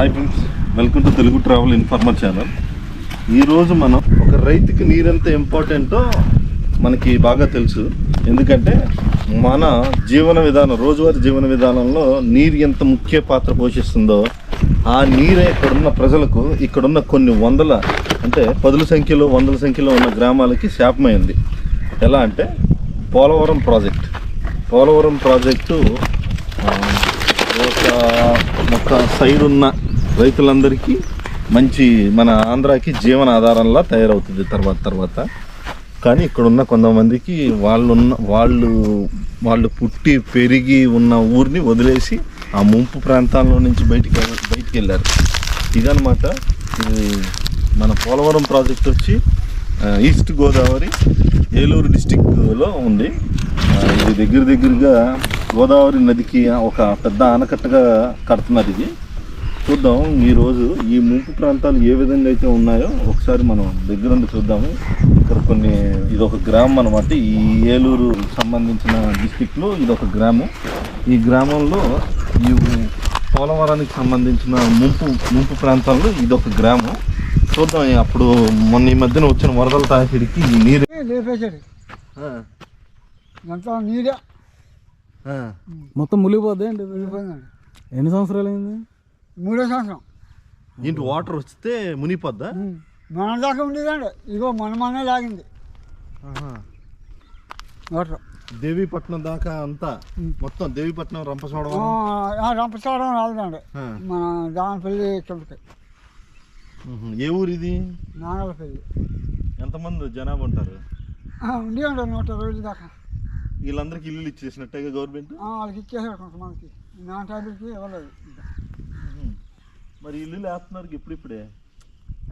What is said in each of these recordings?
Hi friends welcome to Telugu travel informer channel ఈరోజు మనం ఒక రైతుకి నీరు ఎంత ఇంపార్టెంటో మనకి బాగా తెలుసు. ఎందుకంటే మన జీవన విధానం రోజువారీ జీవన విధానంలో నీరు ఎంత ముఖ్య పాత్ర పోషిస్తుందో ఆ నీరే ఇక్కడున్న ప్రజలకు ఇక్కడున్న కొన్ని వందల అంటే పదుల సంఖ్యలో వందల సంఖ్యలో ఉన్న గ్రామాలకి శాపమైంది. ఎలా అంటే పోలవరం ప్రాజెక్ట్. పోలవరం ప్రాజెక్టు ఒక ఒక సైడ్ ఉన్న రైతులందరికీ మంచి మన ఆంధ్రాకి జీవన ఆధారంలా తయారవుతుంది తర్వాత తర్వాత. కానీ ఇక్కడ ఉన్న కొంతమందికి వాళ్ళు ఉన్న వాళ్ళు వాళ్ళు పుట్టి పెరిగి ఉన్న ఊరిని వదిలేసి ఆ ముంపు ప్రాంతాల్లో నుంచి బయటికి బయటికి వెళ్ళారు. ఇదనమాట ఇది మన పోలవరం ప్రాజెక్ట్ వచ్చి ఈస్ట్ గోదావరి ఏలూరు డిస్టిక్లో ఉంది. ఇది దగ్గర దగ్గరగా గోదావరి నదికి ఒక పెద్ద ఆనకట్టగా కడుతున్నారు ఇది. చూద్దాం ఈరోజు ఈ ముంపు ప్రాంతాలు ఏ విధంగా అయితే ఉన్నాయో ఒకసారి మనం దగ్గర నుండి చూద్దాము. ఇక్కడ కొన్ని ఇది ఒక గ్రామం అనమాట ఈ ఏలూరు సంబంధించిన డిస్టిక్లో ఇది ఒక గ్రామం. ఈ గ్రామంలో ఈ పోలవరానికి సంబంధించిన ముంపు ముంపు ప్రాంతాల్లో ఇది ఒక గ్రామం. చూద్దాం అప్పుడు మొన్న ఈ మధ్యన వచ్చిన వరదల తాకిడికి ఈ నీరు మొత్తం మునిగిపోద్ది అండి ఎన్ని సంవత్సరాలు అయింది మూడో సంవత్సరం ఇంటి వాటర్ వస్తే మునిగిపోద్దా? ఉమ్. మన దాకా ఉండేదండి. ఇగో మన మనే లాగింది. వాటర్. దేవీపట్నం దాకా అంతా. మొత్తం దేవీపట్నం రంపచోడవరం రంపచారం రాలేదండి. మన దానిపల్లి మ్మ్. ఏ ఊరు ఇది నాగలపల్లి. ఎంతమంది జనాభా ఉంటారు? ఉండేయండి నూట ఇరవై దాకా. వీళ్ళందరికీ ఇల్లు ఇచ్చేసినట్టుగా గవర్నమెంట్? వాళ్ళకి ఇచ్చేసాడు కొంతమందికి. నా టైంకి ఇవ్వలేదు. మరి ఇల్లు వేస్తున్నారు ఇప్పుడిప్పుడే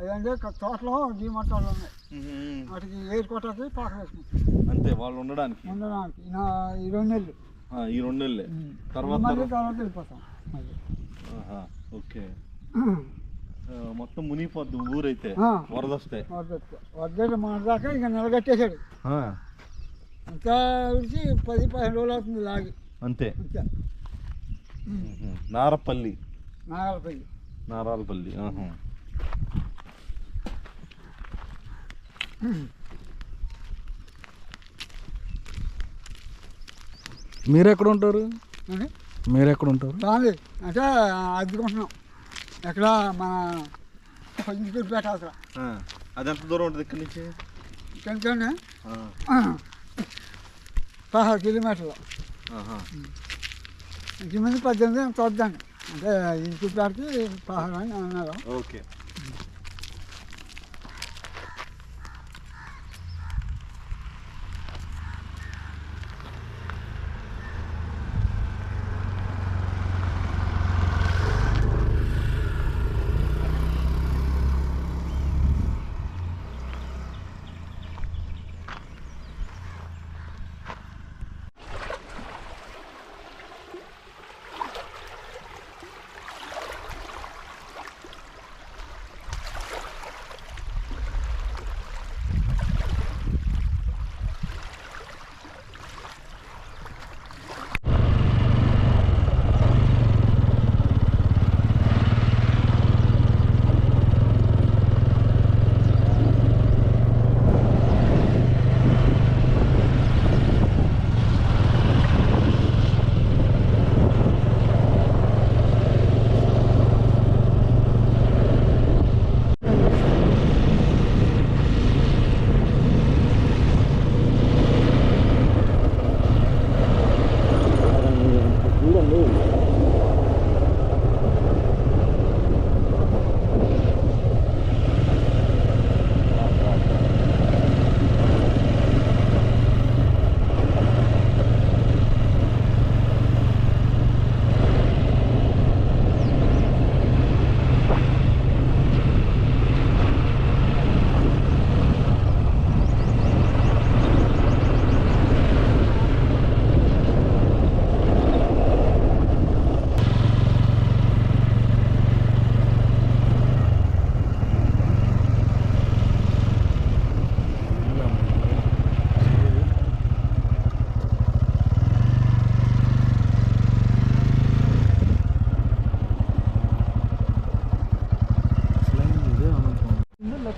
అదంటే క- తోటలో జీమట్టాలు ఉన్నాయి. వాటికి ఏరుకోవటానికి పాక వేసుకుంటాం. అంతే వాళ్ళు ఉండడానికి. ఉండడానికి. ఈ రెండు నెలలు. ఈ రెండు నెలలే. తర్వాత తర్వాత. వెళ్ళిపోతాం. ఓకే. మొత్తం మునిగిపోద్ది ఊరైతే. వరద వస్తే వద్దట్టు మన దాకా ఇక నిలగట్టేశాడు. ఇంకా విడిచి పది పదిహేను రోజులు అవుతుంది లాగి. అంతే. నారపల్లి. నాగలపల్లి. నారాలపల్లి. మీరు ఎక్కడ ఉంటారు మీరు ఎక్కడ ఉంటారు బాగుంది అంటే అద్దుకుంటున్నాం. ఎక్కడ మన పంచుకూరుపేట అవసరం ఆ, అది ఎంత దూరం ఉంటుంది ఇక్కడి నుంచి? ఆ, పదహారు కిలోమీటర్లు. ఇంచుమించు పద్దెనిమిది ఎంత వద్దండి అంటే ఇంటి పదహారు పహారాన్ని అన్నారు ఓకే.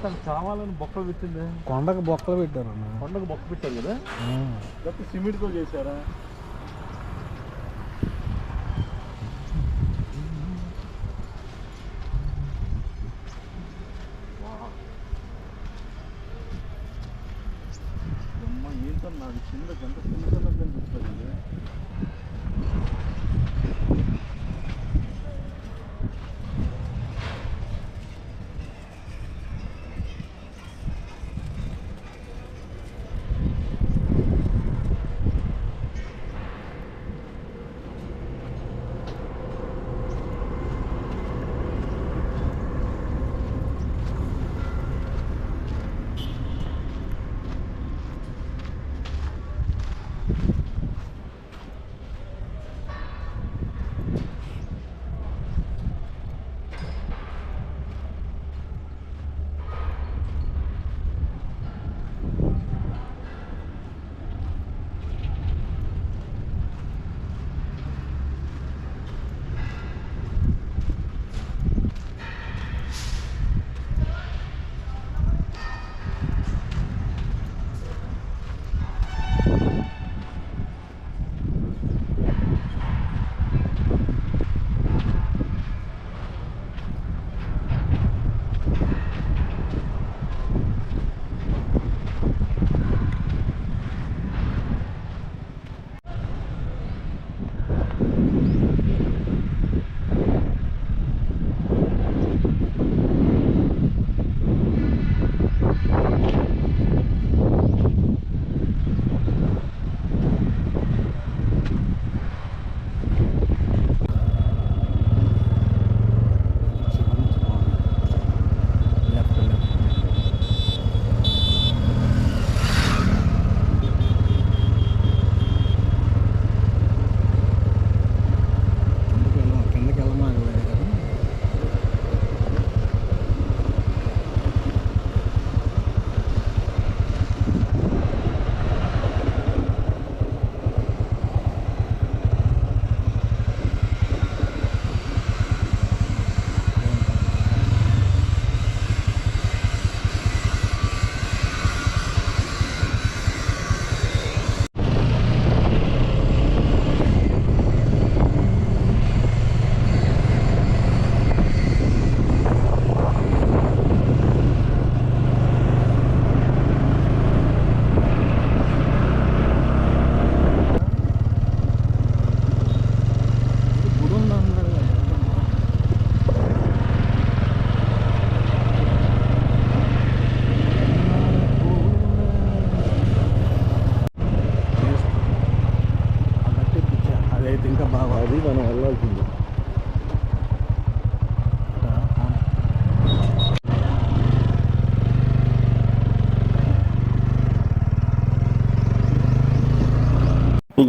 లేకపోతే చావాలని బొక్కలు పెట్టిందే. కొండకు బొక్కలు పెట్టారు అన్న కొండకు బొక్క పెట్టారు కదా. లేకపోతే సిమెంట్తో చేశారా? అమ్మ ఏంటో నాకు చిన్న గంట చిన్నగా కనిపిస్తుంది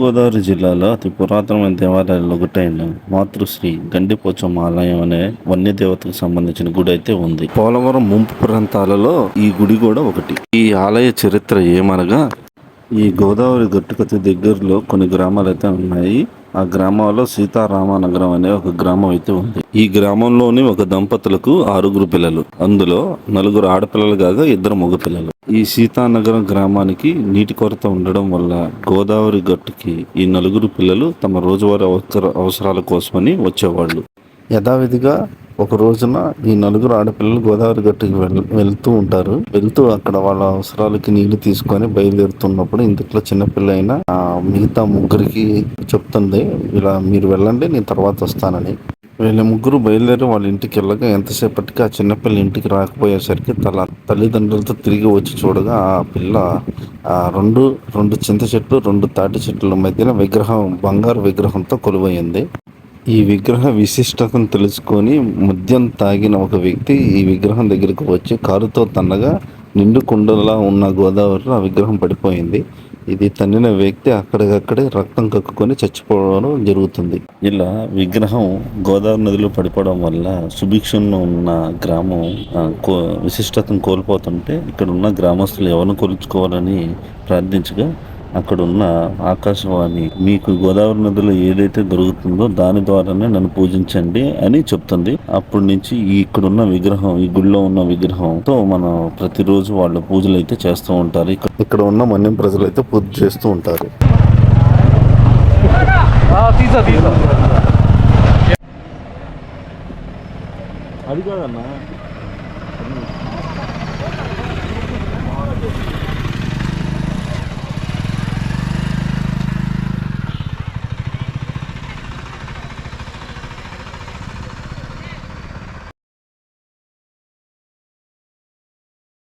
తూర్పుగోదావరి జిల్లాలో అతి పురాతనమైన దేవాలయాల్లో ఒకటైన మాతృశ్రీ గండిపోచమ్మ ఆలయం అనే వన్యదేవతకు సంబంధించిన గుడి అయితే ఉంది. పోలవరం ముంపు ప్రాంతాలలో ఈ గుడి కూడా ఒకటి. ఈ ఆలయ చరిత్ర ఏమనగా ఈ గోదావరి గట్టుకతి దగ్గరలో కొన్ని గ్రామాలు అయితే ఉన్నాయి. ఆ గ్రామంలో సీతారామనగరం అనే ఒక గ్రామం అయితే ఉంది. ఈ గ్రామంలోని ఒక దంపతులకు ఆరుగురు పిల్లలు. అందులో నలుగురు ఆడపిల్లలు కాగా ఇద్దరు మగ పిల్లలు ఈ సీతానగరం గ్రామానికి నీటి కొరత ఉండడం వల్ల గోదావరి గట్టుకి ఈ నలుగురు పిల్లలు తమ రోజువారీ అవసర అవసరాల కోసమని వచ్చేవాళ్ళు. యథావిధిగా ఒక రోజున ఈ నలుగురు ఆడపిల్లలు గోదావరి గట్టుకి వెళ్ వెళ్తూ ఉంటారు. వెళ్తూ అక్కడ వాళ్ళ అవసరాలకి నీళ్ళు తీసుకొని బయలుదేరుతున్నప్పుడు ఇంతట్లో చిన్నపిల్ల అయినా మిగతా ముగ్గురికి చెప్తుంది ఇలా మీరు వెళ్ళండి నేను తర్వాత వస్తానని. వీళ్ళ ముగ్గురు బయలుదేరి వాళ్ళ ఇంటికి వెళ్ళగా ఎంతసేపటికి ఆ చిన్నపిల్ల ఇంటికి రాకపోయేసరికి తల తల్లిదండ్రులతో తిరిగి వచ్చి చూడగా ఆ పిల్ల ఆ రెండు రెండు చింత చెట్లు రెండు తాటి చెట్ల మధ్యన విగ్రహం బంగారు విగ్రహంతో కొలువైంది. ఈ విగ్రహ విశిష్టతను తెలుసుకొని మద్యం తాగిన ఒక వ్యక్తి ఈ విగ్రహం దగ్గరకు వచ్చి కారుతో తన్నగా నిండు కుండలా ఉన్న గోదావరిలో ఆ విగ్రహం పడిపోయింది. ఇది తన్నిన వ్యక్తి అక్కడికక్కడే రక్తం కక్కుకొని చచ్చిపోవడం జరుగుతుంది. ఇలా విగ్రహం గోదావరి నదిలో పడిపోవడం వల్ల సుభిక్షంలో ఉన్న గ్రామం కో- విశిష్టతను కోల్పోతుంటే ఇక్కడ ఉన్న గ్రామస్తులు ఎవరిని కొలుచుకోవాలని ప్రార్థించగా అక్కడ ఉన్న ఆకాశవాణి మీకు గోదావరి నదిలో ఏదైతే దొరుకుతుందో దాని ద్వారానే నన్ను పూజించండి అని చెప్తుంది. అప్పటి నుంచి ఈ ఇక్కడున్న విగ్రహం ఈ గుడిలో ఉన్న విగ్రహంతో మనం ప్రతిరోజు వాళ్ళు పూజలు అయితే చేస్తూ ఉంటారు. ఇక్కడ- ఇక్కడ ఉన్న మన్యం ప్రజలు అయితే పూజ చేస్తూ ఉంటారు. అది కాదన్నా.